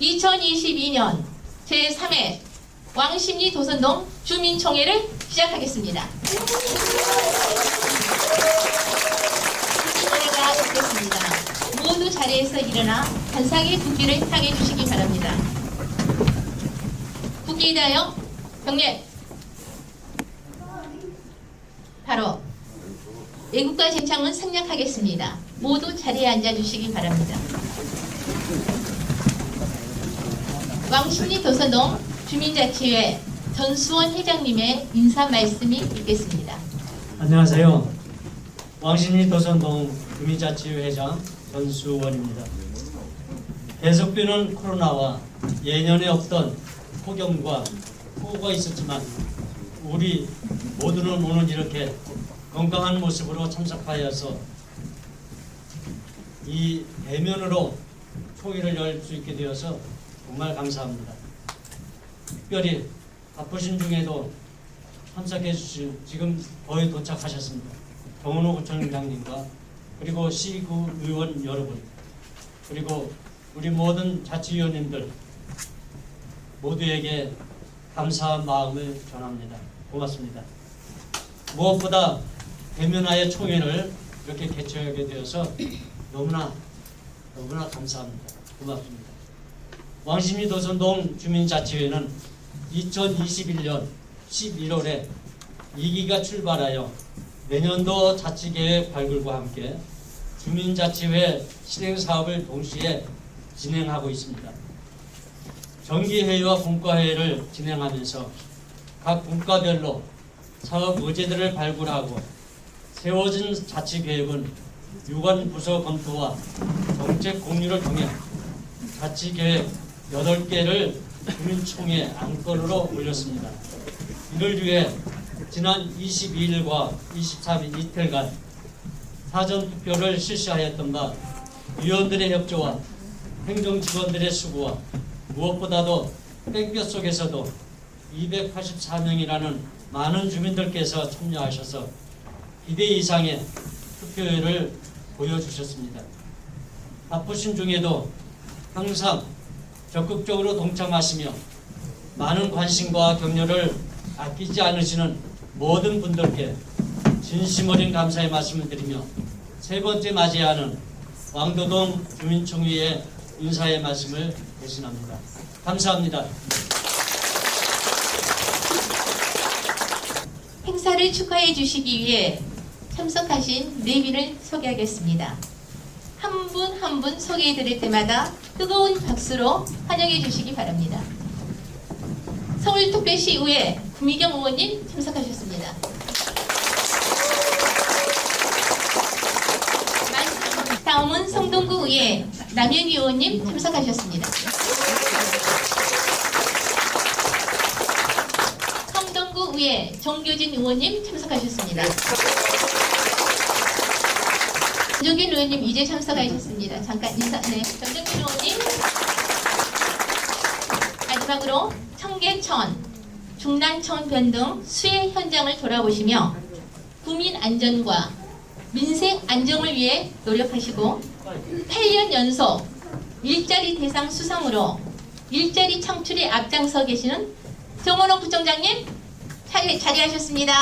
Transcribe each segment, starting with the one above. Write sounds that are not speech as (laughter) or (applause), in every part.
2022년 제3회 왕십리 도선동 주민총회를 시작하겠습니다. 노래가 있겠습니다. 모두 자리에서 일어나 한상의 국기를 향해 주시기 바랍니다. 국기에 대하여 경례. 바로 애국가 제창은 생략하겠습니다. 모두 자리에 앉아 주시기 바랍니다. 왕십리 도선동 주민자치회 전수원 회장님의 인사 말씀이 있겠습니다. 안녕하세요. 왕신리 도선동 주민자치회 회장 전수원입니다. 계속되는 코로나와 예년에 없던 폭염과 폭우가 있었지만 우리 모두는 오늘 이렇게 건강한 모습으로 참석하여서 이 대면으로 총회를 열 수 있게 되어서 정말 감사합니다. 특별히 바쁘신 중에도 참석해 주신 지금 거의 도착하셨습니다. 정은호 구청장님과 그리고 시구 의원 여러분 그리고 우리 모든 자치위원님들 모두에게 감사한 마음을 전합니다. 고맙습니다. 무엇보다 대면하여 총회를 이렇게 개최하게 되어서 너무나 너무나 감사합니다. 고맙습니다. 왕십리 도선동 주민자치회는 2021년 11월에 2기가 출발하여 내년도 자치계획 발굴과 함께 주민자치회 실행 사업을 동시에 진행하고 있습니다. 정기회의와 분과회의를 진행하면서 각 분과별로 사업 의제들을 발굴하고 세워진 자치계획은 유관 부서 검토와 정책 공유를 통해 자치계획 8개를 주민총회 안건으로 올렸습니다. 이를 위해 지난 22일과 23일 이틀간 사전 투표를 실시하였던 바 위원들의 협조와 행정직원들의 수고와 무엇보다도 땡볕 속에서도 284명이라는 많은 주민들께서 참여하셔서 기대 이상의 투표율을 보여주셨습니다. 바쁘신 중에도 항상 적극적으로 동참하시며 많은 관심과 격려를 아끼지 않으시는 모든 분들께 진심 어린 감사의 말씀을 드리며 세 번째 맞이하는 왕도동 주민총회의 인사의 말씀을 대신합니다. 감사합니다. 행사를 축하해 주시기 위해 참석하신 네 분을 소개하겠습니다. 한 분 한 분 소개해 드릴 때마다 뜨거운 박수로 환영해 주시기 바랍니다. 서울특별시 의회 구미경 의원님 참석하셨습니다. 다음은 성동구 의회 남현희 의원님 참석하셨습니다. 성동구 의회 정교진 의원님 참석하셨습니다. 전정균 의원님 이제 참석하셨습니다. 잠깐 인사. 네, 전정균 의원님. 마지막으로 청계천, 중난천 변 등 수해 현장을 돌아보시며 국민 안전과 민생 안정을 위해 노력하시고 8년 연속 일자리 대상 수상으로 일자리 창출에 앞장서 계시는 정원호 부총장님 자리, 자리하셨습니다.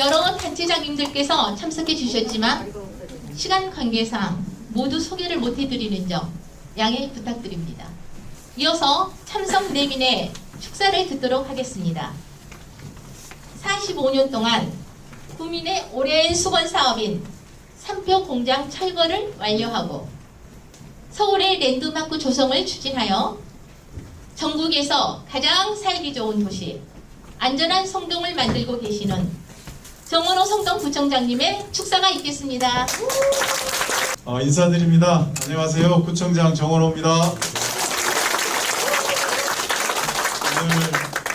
여러 단체장님들께서 참석해 주셨지만 시간 관계상 모두 소개를 못 해드리는 점 양해 부탁드립니다. 이어서 참석 내민의 축사를 듣도록 하겠습니다. 45년 동안 국민의 오랜 수건 사업인 삼표 공장 철거를 완료하고 서울의 랜드마크 조성을 추진하여 전국에서 가장 살기 좋은 도시 안전한 성동을 만들고 계시는 정원호 성동 구청장님의 축사가 있겠습니다. 어, 인사드립니다. 안녕하세요. 구청장 정원호입니다. 오늘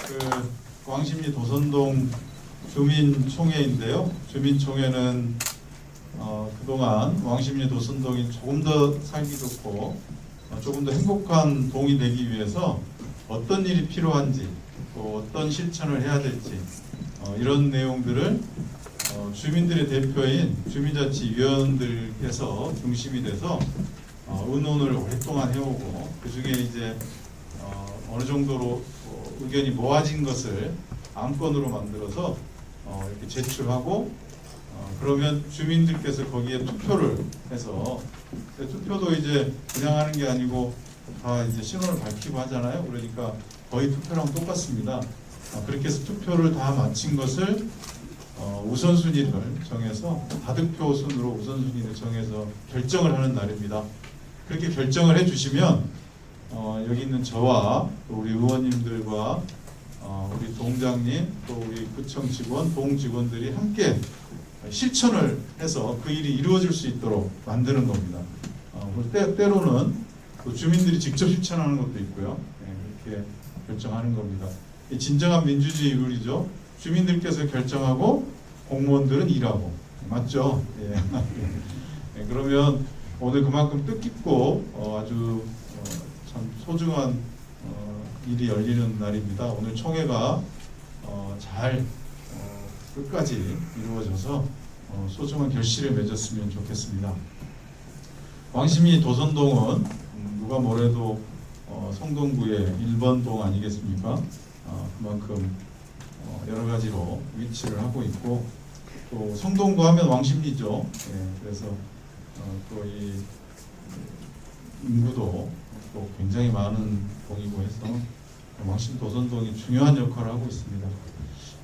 그 광심리 도선동 주민총회인데요. 주민총회는 어, 그동안 왕십리 도선동이 조금 더 살기 좋고 어, 조금 더 행복한 동이 되기 위해서 어떤 일이 필요한지 또 어떤 실천을 해야 될지 어, 이런 내용들을 어, 주민들의 대표인 주민자치위원들께서 중심이 돼서 어, 의논을 오랫동안 해오고 그 중에 이제 어, 어느 정도로 어, 의견이 모아진 것을 안건으로 만들어서 어, 이렇게 제출하고 어, 그러면 주민들께서 거기에 투표를 해서 투표도 이제 그냥 하는 게 아니고 다 이제 신원을 밝히고 하잖아요. 그러니까 거의 투표랑 똑같습니다. 어, 그렇게 해서 투표를 다 마친 것을 어, 우선순위를 정해서 다득표 순으로 우선순위를 정해서 결정을 하는 날입니다. 그렇게 결정을 해주시면 어, 여기 있는 저와 또 우리 의원님들과 어, 우리 동장님 또 우리 구청 직원, 동 직원들이 함께 실천을 해서 그 일이 이루어질 수 있도록 만드는 겁니다. 때, 때로는 또 주민들이 직접 실천하는 것도 있고요. 예, 그렇게 결정하는 겁니다. 이 진정한 민주주의 룰이죠. 주민들께서 결정하고 공무원들은 일하고 맞죠? 예. (laughs) 예, 그러면 오늘 그만큼 뜻깊고 어, 아주 어, 참 소중한 어, 일이 열리는 날입니다. 오늘 총회가 어, 잘 어, 끝까지 이루어져서 어, 소중한 결실을 맺었으면 좋겠습니다. 왕심리 도선동은 음, 누가 뭐래도 어, 성동구의 1번 동 아니겠습니까? 어, 그만큼 어, 여러 가지로 위치를 하고 있고 또 성동구 하면 왕십리죠. 예, 그래서 어, 또이 인구도 또 굉장히 많은 동이고 해서 왕심 도선동이 중요한 역할을 하고 있습니다.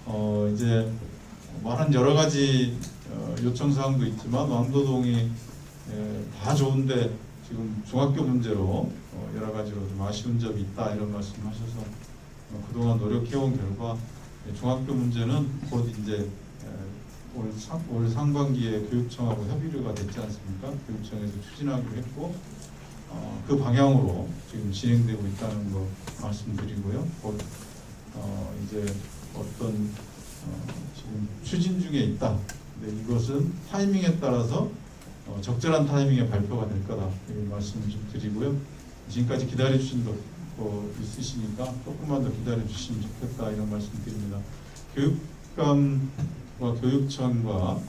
어, 이제 말한 여러 가지 어, 요청 사항도 있지만 왕도동이 예, 다 좋은데 지금 중학교 문제로 어, 여러 가지로 좀 아쉬운 점이 있다 이런 말씀하셔서 어, 그동안 노력해온 결과 예, 중학교 문제는 곧 이제 예, 올, 상, 올 상반기에 교육청하고 협의가 됐지 않습니까? 교육청에서 추진하기로 했고 어, 그 방향으로 지금 진행되고 있다는 거 말씀드리고요. 곧 어, 이제 어떤 어, 지금 추진 중에 있다. 근데 이것은 타이밍에 따라서 어, 적절한 타이밍에 발표가 될 거다. 이 말씀을 좀 드리고요. 지금까지 기다려 주신 거 있으시니까 조금만 더 기다려 주시면 좋겠다 이런 말씀 드립니다. 교육감과 교육청과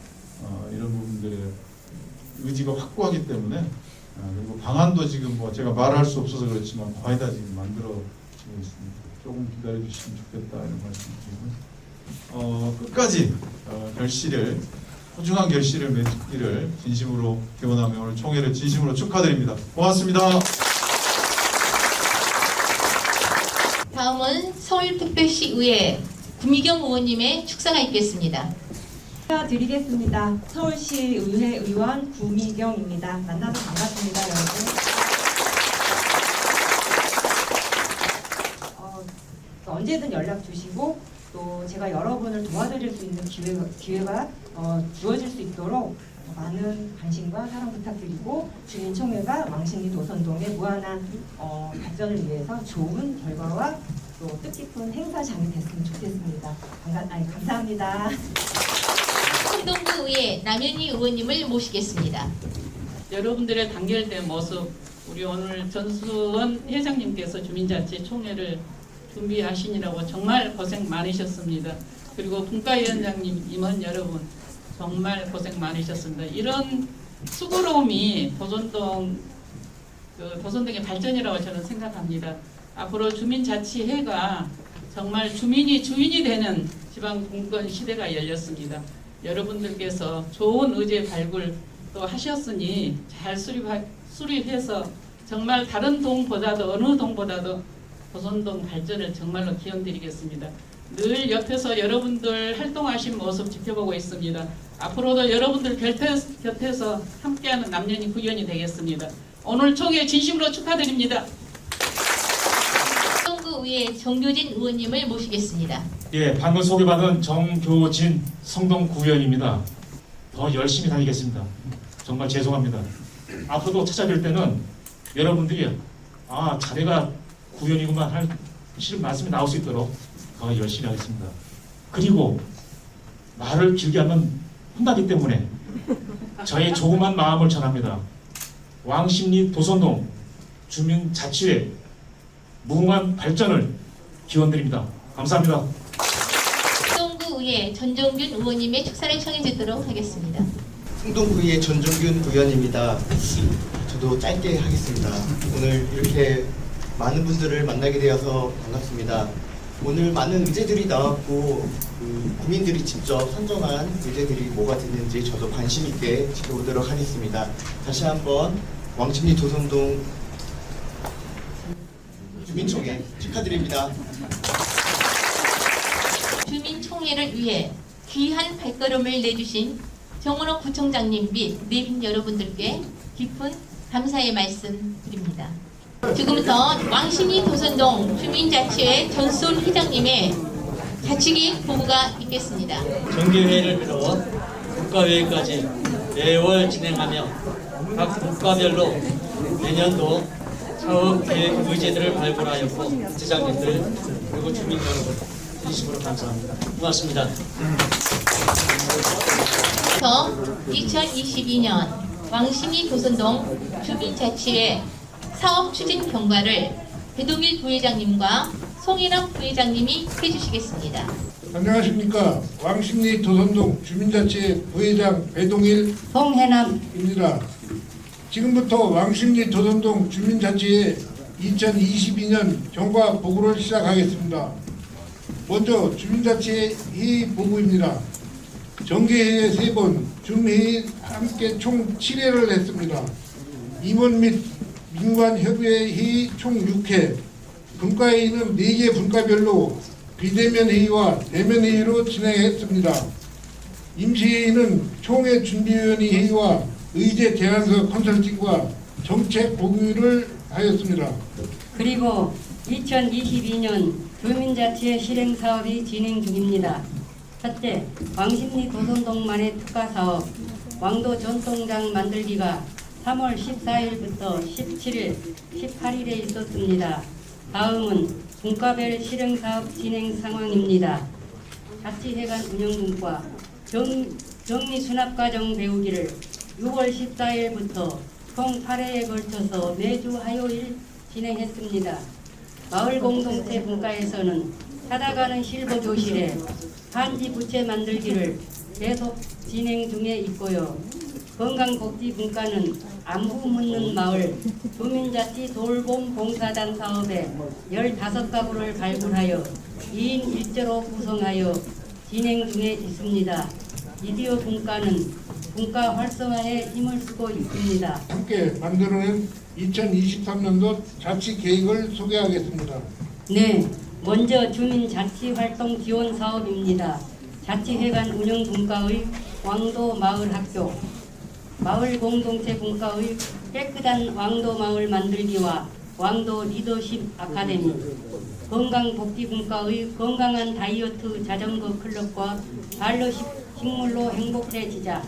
어, 이런 부분들의 의지가 확고하기 때문에 어, 그리고 방안도 지금 뭐 제가 말할 수 없어서 그렇지만 거의 다 지금 만들어지고 있습니다. 조금 기다려 주시면 좋겠다 이런 말씀드리고 어, 끝까지 어, 결실을 소중한 결실을 맺기를 진심으로 기원하며 오늘 총회를 진심으로 축하드립니다. 고맙습니다. 다음은 서울특별시 의회 구미경 의원님의 축사가 있겠습니다. 드리겠습니다. 서울시 의회 의원 구미경입니다. 만나서 반갑습니다, 여러분. 어, 언제든 연락 주시고 또 제가 여러분을 도와드릴 수 있는 기회가, 기회가 어, 주어질 수 있도록 많은 관심과 사랑 부탁드리고 주민총회가 왕십리 도선동의 무한한 어, 발전을 위해서 좋은 결과와 또 뜻깊은 행사장이 됐으면 좋겠습니다. 반가, 아니, 감사합니다. 성동구 의회 남현희 의원님을 모시겠습니다. 여러분들의 단결된 모습 우리 오늘 전수원 회장님께서 주민자치 총회를 준비하시느라고 정말 고생 많으셨습니다. 그리고 분과위원장님 임원 여러분 정말 고생 많으셨습니다. 이런 수고로움이 도전동 그 도선동의 발전이라고 저는 생각합니다. 앞으로 주민자치회가 정말 주민이 주인이 되는 지방 공권 시대가 열렸습니다. 여러분들께서 좋은 의제 발굴 또 하셨으니 잘 수립하, 수립해서 정말 다른 동보다도 어느 동보다도 도선동 발전을 정말로 기원드리겠습니다. 늘 옆에서 여러분들 활동하신 모습 지켜보고 있습니다. 앞으로도 여러분들 곁에, 곁에서 함께하는 남녀이 구현이 되겠습니다. 오늘 총회 진심으로 축하드립니다. 성동구 의회 정교진 의원님을 모시겠습니다. 예, 방금 소개받은 정교진 성동구의원입니다. 더 열심히 다니겠습니다. 정말 죄송합니다. 앞으로도 찾아뵐 때는 여러분들이 아 자네가 구의원이구만 할 실은 말씀이 나올 수 있도록 더 열심히 하겠습니다. 그리고 말을 길게 하면 혼나기 때문에 저의 조그만 마음을 전합니다. 왕십리 도선동 주민자치회 무궁한 발전을 기원드립니다. 감사합니다. 성동구의회 전정균 의원님의 축사를 청해 듣도록 하겠습니다. 승동구의 전종균 의원입니다. 저도 짧게 하겠습니다. 오늘 이렇게 많은 분들을 만나게 되어서 반갑습니다. 오늘 많은 의제들이 나왔고 그 국민들이 직접 선정한 의제들이 뭐가 됐는지 저도 관심 있게 지켜보도록 하겠습니다. 다시 한번 왕십리 도성동 주민총회 축하드립니다. 주민총회를 위해 귀한 발걸음을 내주신 정은호 구청장님 및 내빈 여러분들께 깊은 감사의 말씀 드립니다. 지금부터 왕신이 도선동 주민자치회 전수훈 회장님의 자치기 보고가 있겠습니다. 정기회의를 비롯 국가회의까지 매월 진행하며 각 국가별로 내년도 사업 계획 의제들을 발굴하였고 지장님들 그리고 주민 여러분 진심으로 감사합니다. 고맙습니다. 그래서 2022년 왕신이 도선동 주민자치회 사업 추진 경과를 배동일 부회장님과 송일학 부회장님이 해주시겠습니다. 안녕하십니까 왕십리 도선동 주민자치 부회장 배동일 송해남 입니다. 지금부터 왕십리 도선동 주민자치의 2022년 경과 보고를 시작하겠습니다. 먼저 주민자치 회의 보고입니다. 정기회의 3번, 줌회의 함께 총 7회를 했습니다. 임원 및 민관협의회 회의 총 6회, 분과회의는 4개 분과별로 비대면 회의와 대면 회의로 진행했습니다. 임시회의는 총회 준비위원회 회의와 의제 제안서 컨설팅과 정책 보고를 하였습니다. 그리고 2022년 주민자치의 실행 사업이 진행 중입니다. 첫째, 왕십리 도선동만의 특화 사업 왕도 전통장 만들기가 3월 14일부터 17일, 18일에 있었습니다. 다음은 분과별 실행 사업 진행 상황입니다. 자치회관 운영분과 정, 정리 수납과정 배우기를 6월 14일부터 총 8회에 걸쳐서 매주 화요일 진행했습니다. 마을 공동체 분과에서는 찾아가는 실버 교실에 한지 부채 만들기를 계속 진행 중에 있고요. 건강복지 분과는 안부 묻는 마을 (laughs) 주민자치 돌봄 봉사단 사업에 15가구를 발굴하여 2인 1조로 구성하여 진행 중에 있습니다. 미디어 분과는 분과 활성화에 힘을 쓰고 있습니다. 함께 만들어낸 2023년도 자치 계획을 소개하겠습니다. 네, 먼저 주민 자치 활동 지원 사업입니다. 자치회관 운영 분과의 왕도 마을 학교, 마을 공동체 분과의 깨끗한 왕도 마을 만들기와 왕도 리더십 아카데미, 건강복지 분과의 건강한 다이어트 자전거 클럽과 발로 식- 식물로 행복해지자,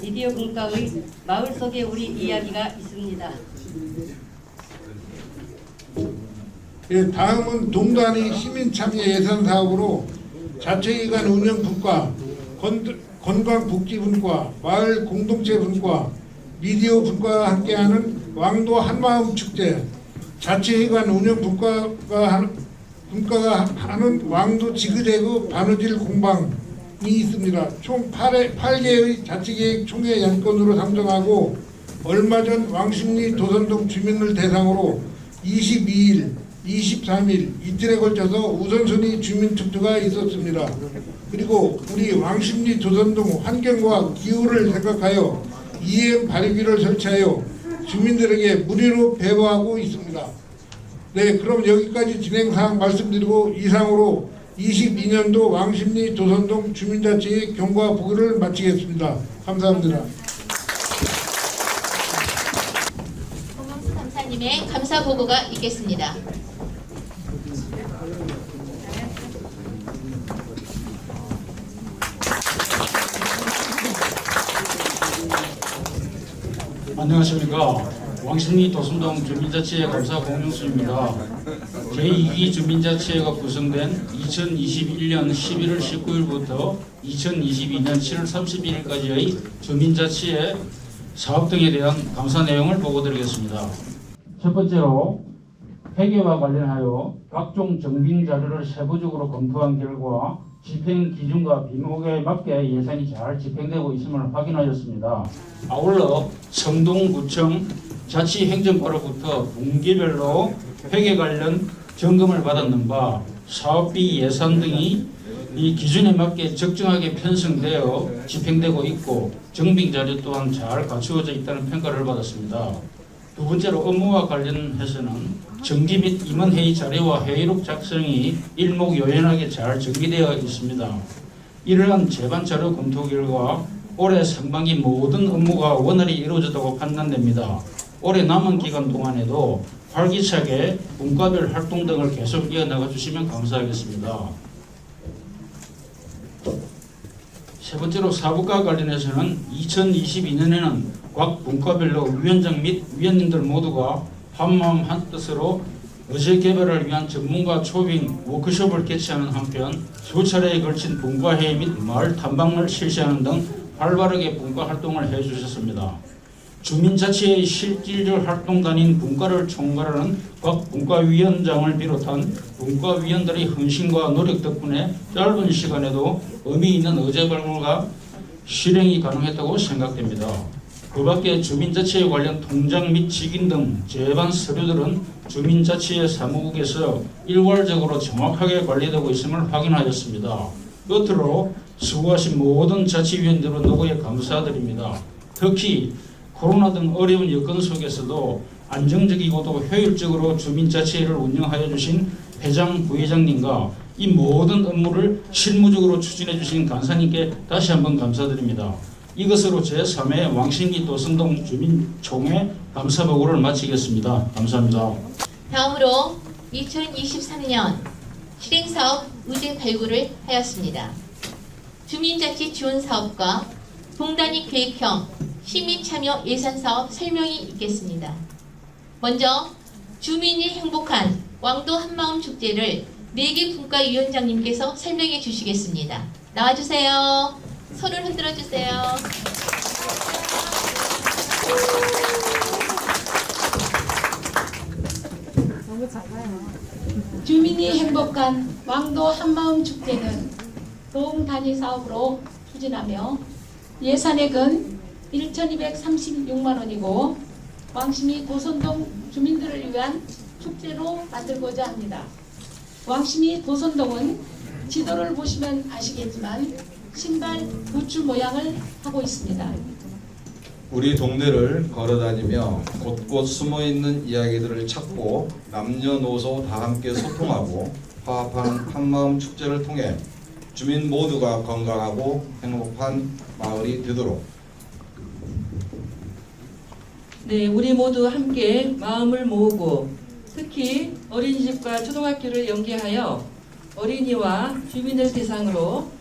미디어 분과의 마을 속에 우리 이야기가 있습니다. 예, 다음은 동단위 시민 참여 예산 사업으로 자체기관 운영 분과, 건, 건강복지 분과, 마을 공동체 분과, 미디어 분과와 함께하는 왕도 한마음 축제, 자체기관 운영 분과가 한- 분과가 하는 왕도 지그재그 바느질 공방이 있습니다. 총 8회, 8개의 자치계획 총회 양건으로 상정하고 얼마 전 왕십리 도선동 주민을 대상으로 22일, 23일 이틀에 걸쳐서 우선순위 주민 투표가 있었습니다. 그리고 우리 왕십리 도선동 환경과 기후를 생각하여 EM 발휘기를 설치하여 주민들에게 무료로 배부하고 있습니다. 네, 그럼 여기까지 진행 사항 말씀드리고 이상으로 22년도 왕십리 도선동 주민자치 경과 보고를 마치겠습니다. 감사합니다. 감사님의 감사 보고가 있겠습니다. 안녕하십니까. 왕십리 도순동 주민자치회 감사 공영수입니다. 제2기 주민자치회가 구성된 2021년 11월 19일부터 2022년 7월 31일까지의 주민자치회 사업 등에 대한 감사 내용을 보고드리겠습니다. 첫 번째로 회계와 관련하여 각종 정빙 자료를 세부적으로 검토한 결과 집행 기준과 비목에 맞게 예산이 잘 집행되고 있음을 확인하였습니다. 아울러 성동구청 자치행정과로부터 분기별로 회계 관련 점검을 받았는 바 사업비 예산 등이 이 기준에 맞게 적정하게 편성되어 집행되고 있고 정빙 자료 또한 잘 갖추어져 있다는 평가를 받았습니다. 두 번째로 업무와 관련해서는 정기 및 임원회의 자료와 회의록 작성이 일목요연하게 잘 정리되어 있습니다. 이러한 재반 자료 검토 결과 올해 상반기 모든 업무가 원활히 이루어졌다고 판단됩니다. 올해 남은 기간 동안에도 활기차게 분과별 활동 등을 계속 이어나가 주시면 감사하겠습니다. 세 번째로 사부과 관련해서는 2022년에는 각 분과별로 위원장 및 위원님들 모두가 한마음 한뜻으로 의제 개발을 위한 전문가 초빙 워크숍을 개최하는 한편 수차례에 걸친 분과회의 및 마을 탐방을 실시하는 등 활발하게 분과 활동을 해주셨습니다. 주민자치의 실질적 활동단인 분과를 총괄하는 각 분과위원장을 비롯한 분과위원들의 헌신과 노력 덕분에 짧은 시간에도 의미 있는 의제 발굴과 실행이 가능했다고 생각됩니다. 그 밖에 주민자치에 관련 통장 및 직인 등 제반 서류들은 주민자치의 사무국에서 일괄적으로 정확하게 관리되고 있음을 확인하였습니다. 끝으로 수고하신 모든 자치위원들은 노고에 감사드립니다. 특히 코로나 등 어려운 여건 속에서도 안정적이고도 효율적으로 주민자치회를 운영하여 주신 회장, 부회장님과 이 모든 업무를 실무적으로 추진해 주신 간사님께 다시 한번 감사드립니다. 이것으로 제3회 왕신기 도성동 주민총회 감사보고를 마치겠습니다. 감사합니다. 다음으로 2023년 실행사업 의제 발굴을 하였습니다. 주민자치 지원 사업과 동단위 계획형 시민참여 예산사업 설명이 있겠습니다. 먼저 주민이 행복한 왕도 한마음 축제를 4개 분과위원장님께서 설명해 주시겠습니다. 나와주세요. 손을 흔들어 주세요. 주민이 행복한 왕도 한마음 축제는 도움 단위 사업으로 추진하며 예산액은 1,236만 원이고 왕심이 도선동 주민들을 위한 축제로 만들고자 합니다. 왕심이 도선동은 지도를 보시면 아시겠지만 신발 부츠 모양을 하고 있습니다. 우리 동네를 걸어다니며 곳곳 숨어 있는 이야기들을 찾고 남녀노소 다 함께 소통하고 화합하는 한마음 축제를 통해 주민 모두가 건강하고 행복한 마을이 되도록 네, 우리 모두 함께 마음을 모으고 특히 어린이집과 초등학교를 연계하여 어린이와 주민을 대상으로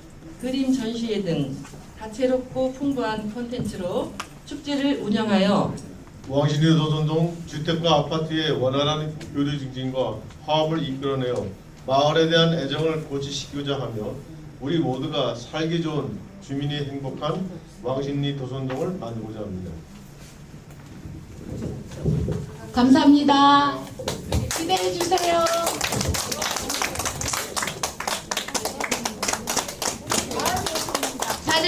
그림 전시회 등 다채롭고 풍부한 콘텐츠로 축제를 운영하여 왕신리 도선동 주택과 아파트의 원활한 교류 증진과 화합을 이끌어내어 마을에 대한 애정을 고취시키고자 하며 우리 모두가 살기 좋은 주민이 행복한 왕신리 도선동을 만들고자 합니다. 감사합니다. 기대해 주세요.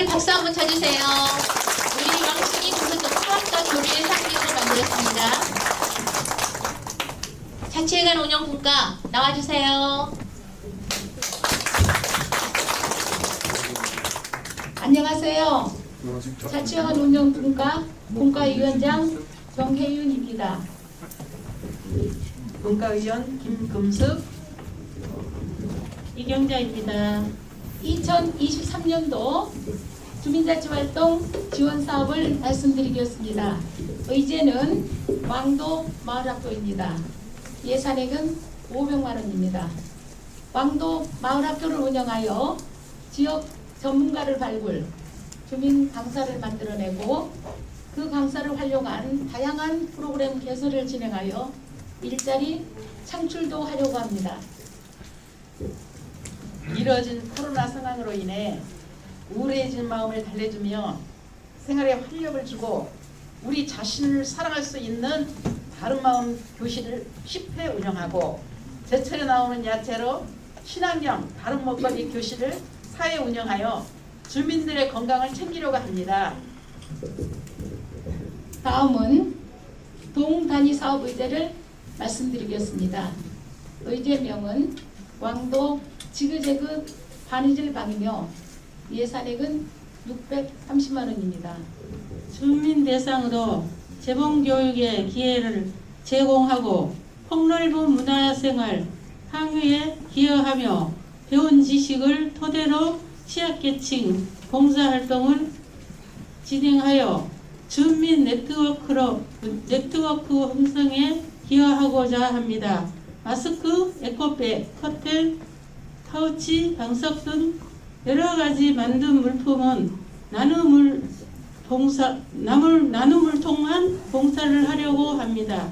다들 박수 한번 쳐주세요. 우리 왕신이 도선동 화합과 교류의 상징으로 만들었습니다. 자치회관 운영 분과 나와주세요. 안녕하세요. 자치회관 운영 분과 분과위원장 정혜윤입니다. 분과위원 김금숙 이경자입니다. 2023년도 주민자치 활동 지원 사업을 말씀드리겠습니다. 의제는 왕도 마을학교입니다. 예산액은 500만 원입니다. 왕도 마을학교를 운영하여 지역 전문가를 발굴, 주민 강사를 만들어내고 그 강사를 활용한 다양한 프로그램 개설을 진행하여 일자리 창출도 하려고 합니다. 이뤄진 코로나 상황으로 인해 우울해진 마음을 달래주며 생활에 활력을 주고 우리 자신을 사랑할 수 있는 바른마음 교실을 10회 운영하고 제철에 나오는 야채로 친환경 바른 먹거리 교실을 4회 운영하여 주민들의 건강을 챙기려고 합니다. 다음은 동단위 사업 의제를 말씀드리겠습니다. 의제명은 왕도 지그재그 바느질 방이며 예산액은 630만 원입니다. 주민 대상으로 재봉 교육의 기회를 제공하고 폭넓은 문화생활 향유에 기여하며 배운 지식을 토대로 취약계층 봉사활동을 진행하여 주민 네트워크로 네트워크 형성에 기여하고자 합니다. 마스크, 에코백, 커튼, 파우치, 방석 등 여러 가지 만든 물품은 나눔을 봉사 남을 나눔을 통한 봉사를 하려고 합니다.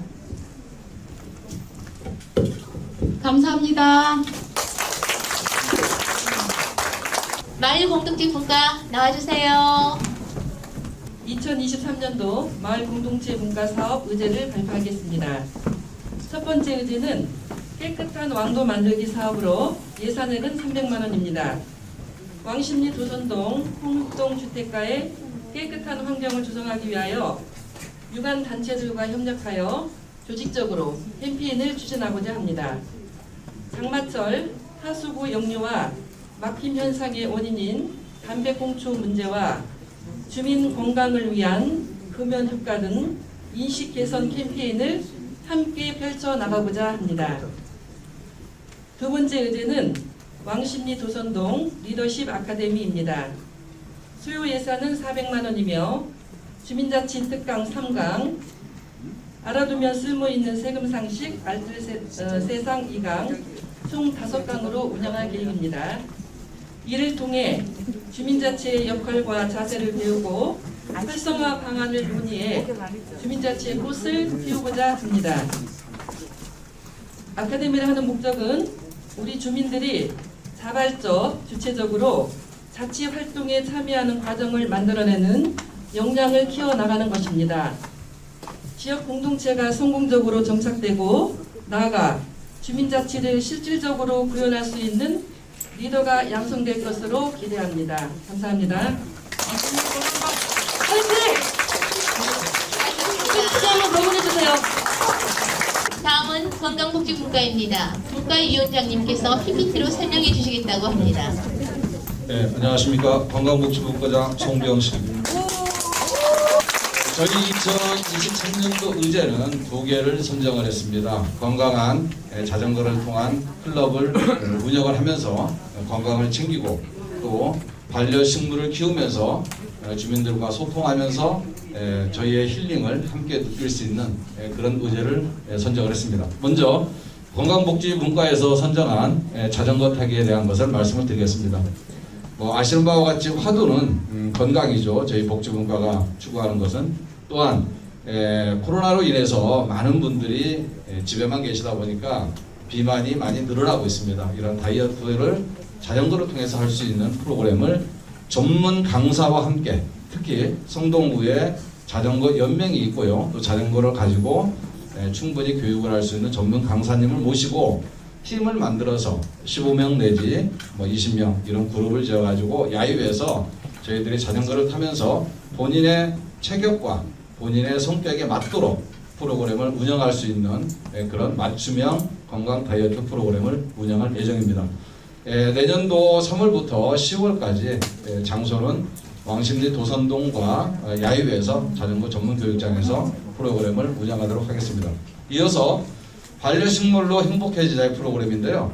감사합니다. 마을 공동체 분과 나와주세요. 2023년도 마을 공동체 문화 사업 의제를 발표하겠습니다. 첫 번째 의제는 깨끗한 왕도 만들기 사업으로 예산액은 300만 원입니다. 왕십리 도선동 홍동 주택가에 깨끗한 환경을 조성하기 위하여 유관 단체들과 협력하여 조직적으로 캠페인을 추진하고자 합니다. 장마철 하수구 역류와 막힘 현상의 원인인 담배꽁초 문제와 주민 건강을 위한 금연 효과 등 인식 개선 캠페인을 함께 펼쳐 나가고자 합니다. 두 번째 의제는 왕십리 도선동 리더십 아카데미입니다. 수요 예산은 400만 원이며 주민자치 특강 3강, 알아두면 쓸모 있는 세금 상식 알뜰 세, 어, 세상 2강, 총 5강으로 운영할 계획입니다. 이를 통해 주민자치의 역할과 자세를 배우고 활성화 방안을 논의해 주민자치의 꽃을 피우고자 합니다. 아카데미를 하는 목적은 우리 주민들이 자발적, 주체적으로 자치 활동에 참여하는 과정을 만들어내는 역량을 키워나가는 것입니다. 지역 공동체가 성공적으로 정착되고 나아가 주민자치를 실질적으로 구현할 수 있는 리더가 양성될 것으로 기대합니다. 감사합니다. 박수 한번 더 보내주세요. 다음은 건강복지분과입니다. 분과위원장님께서 PPT로 설명해 주시겠다고 합니다. 네, 안녕하십니까. 관광복지부과장 송병식입니다. 저희 2023년도 의제는 두 개를 선정을 했습니다. 건강한 예, 자전거를 통한 클럽을 (coughs) 운영을 하면서 건강을 챙기고 또 반려식물을 키우면서 어, 주민들과 소통하면서 예, 저희의 힐링을 함께 느낄 수 있는 예, 그런 의제를 예, 선정을 했습니다. 먼저 건강복지문과에서 선정한 예, 자전거 타기에 대한 것을 말씀을 드리겠습니다. 뭐 아시는 바와 같이 화두는 음, 건강이죠. 저희 복지분과가 추구하는 것은 또한 에, 코로나로 인해서 많은 분들이 에, 집에만 계시다 보니까 비만이 많이 늘어나고 있습니다. 이런 다이어트를 자전거를 통해서 할 수 있는 프로그램을 전문 강사와 함께 특히 성동구에 자전거 연맹이 있고요. 또 자전거를 가지고 에, 충분히 교육을 할 수 있는 전문 강사님을 모시고 팀을 만들어서 15명 내지 뭐 20명 이런 그룹을 지어가지고 야유에서 저희들이 자전거를 타면서 본인의 체격과 본인의 성격에 맞도록 프로그램을 운영할 수 있는 예, 그런 맞춤형 건강 다이어트 프로그램을 운영할 예정입니다. 예, 내년도 3월부터 10월까지 예, 장소는 왕십리 도선동과 어, 야유에서 자전거 전문 교육장에서 프로그램을 운영하도록 하겠습니다. 이어서 반려식물로 행복해지자 프로그램인데요.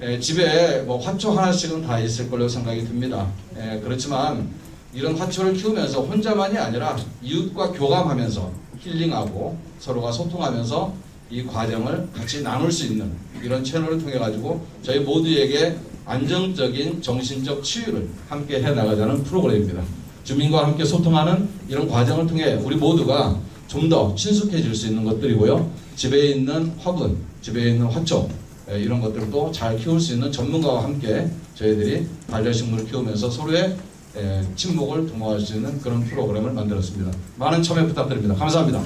에, 집에 뭐 화초 하나씩은 다 있을 걸로 생각이 듭니다. 에, 그렇지만 이런 화초를 키우면서 혼자만이 아니라 이웃과 교감하면서 힐링하고 서로가 소통하면서 이 과정을 같이 나눌 수 있는 이런 채널을 통해 가지고 저희 모두에게 안정적인 정신적 치유를 함께 해 나가자는 프로그램입니다. 주민과 함께 소통하는 이런 과정을 통해 우리 모두가 좀 더 친숙해질 수 있는 것들이고요. 집에 있는 화분, 집에 있는 화초 에, 이런 것들도 잘 키울 수 있는 전문가와 함께 저희들이 반려식물을 키우면서 서로의 에, 친목을 도모할 수 있는 그런 프로그램을 만들었습니다. 많은 참여 부탁드립니다. 감사합니다.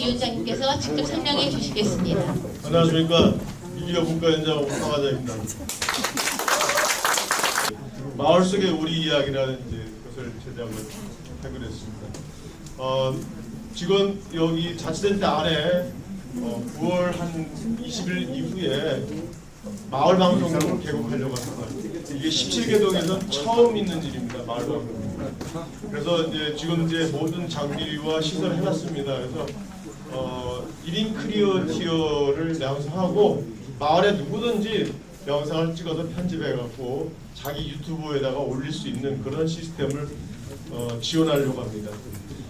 위원장님께서 직접 설명해 주시겠습니다. 안녕하십니까 이기혁 국가 연장 황화자입니다. 마을 속의 우리 이야기라는 이제 것을 제작을 하기로 했습니다. 어, 지금 여기 자치센터 안에 어, 9월 한 20일 이후에 마을 방송국을 개국하려고 합니다. 이게 17개 동에서 처음 있는 일입니다. 마을 방송. 그래서 이제 지금 이제 모든 장비와 시설을 해놨습니다. 그래서 어, 1인 크리어 티어를 양성하고 마을에 누구든지 영상을 찍어서 편집해갖고 자기 유튜브에다가 올릴 수 있는 그런 시스템을 어, 지원하려고 합니다.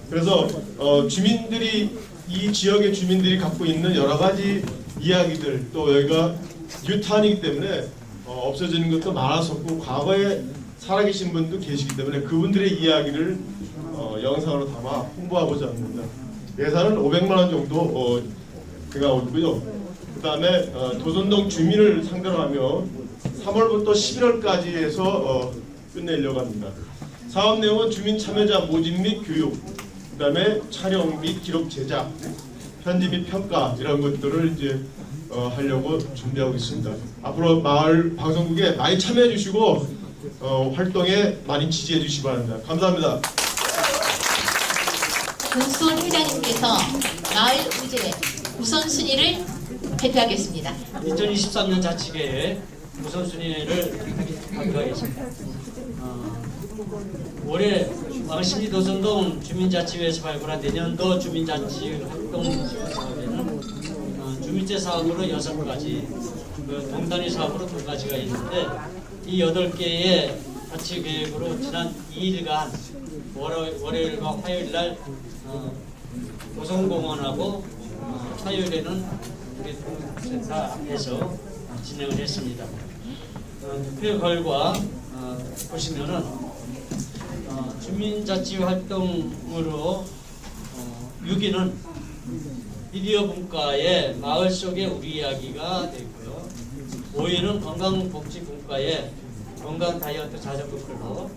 그래서 어, 주민들이 이 지역의 주민들이 갖고 있는 여러 가지 이야기들 또 여기가 뉴타운이기 때문에 어, 없어지는 것도 많았었고 과거에 살아계신 분도 계시기 때문에 그분들의 이야기를 어, 영상으로 담아 홍보하고자 합니다. 예산은 500만 원 정도 어, 들어가고 있고요. 그 다음에 어, 도선동 주민을 상대로 하며 3월부터 11월까지 해서 어, 끝내려고 합니다. 사업 내용은 주민 참여자 모집 및 교육, 그 다음에 촬영 및 기록 제작, 편집 및 평가 이런 것들을 이제 어, 하려고 준비하고 있습니다. 앞으로 마을 방송국에 많이 참여해 주시고 어, 활동에 많이 지지해 주시기 바랍니다. 감사합니다. 권수원 회장님께서 마을 의제 우선순위를 발표하겠습니다. 2023년 자치계획 우선순위를 발표하겠습니다. 어, 올해 왕십리 도선동 주민자치회에서 발굴한 내년도 주민자치 활동 사업에는 어, 주민제 사업으로 여섯 가지, 그 동단위 사업으로 두 가지가 있는데 이 여덟 개의 자치 계획으로 지난 2일간 월요, 월요일과 화요일 날 어, 도성공원하고 어, 화요일에는 우리 센터 앞에서 진행을 했습니다. 어, 투표 결과 어, 보시면은 어, 주민자치 활동으로 어, 6위는 미디어 분과의 마을 속의 우리 이야기가 되고요. 5위는 건강복지분과의 건강 다이어트 자전거 클럽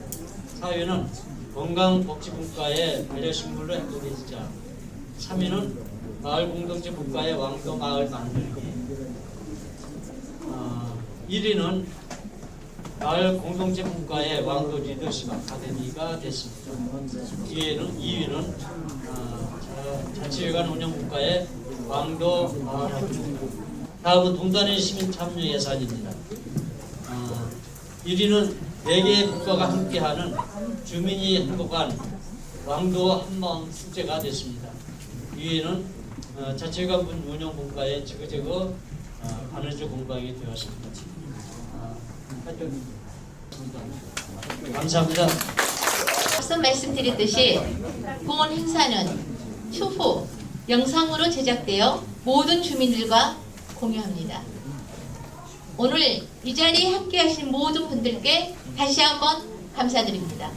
4위는 건강복지분과의 반려식물로 행복해지자 3위는 마을 공동체 분과의 왕도 마을 만들기 어, 1위는 마을 공동체 분과의 왕도 리더십 아카데미가 됐습니다. 뒤에는 2위는 어, 자- 자치회관 운영분과의 왕도 마을 다음은 동단의 시민 참여 예산입니다. 어, 1위는 4개의 국가가 함께하는 주민이 행복한 왕도 한마음 축제가 됐습니다. 2위는 어, 자치회관 분 운영 분과의 지그재그 어, 바느질 공방이 되었습니다. 어, 하여튼 감사합니다. 앞서 말씀드렸듯이 공원 행사는 추후 영상으로 제작되어 모든 주민들과 공유합니다. 오늘 이 자리에 함께 하신 모든 분들께 다시 한번 감사드립니다.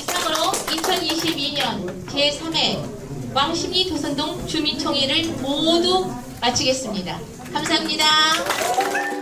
이상으로 2022년 제3회 왕십리 도선동 주민총회를 모두 마치겠습니다. 감사합니다.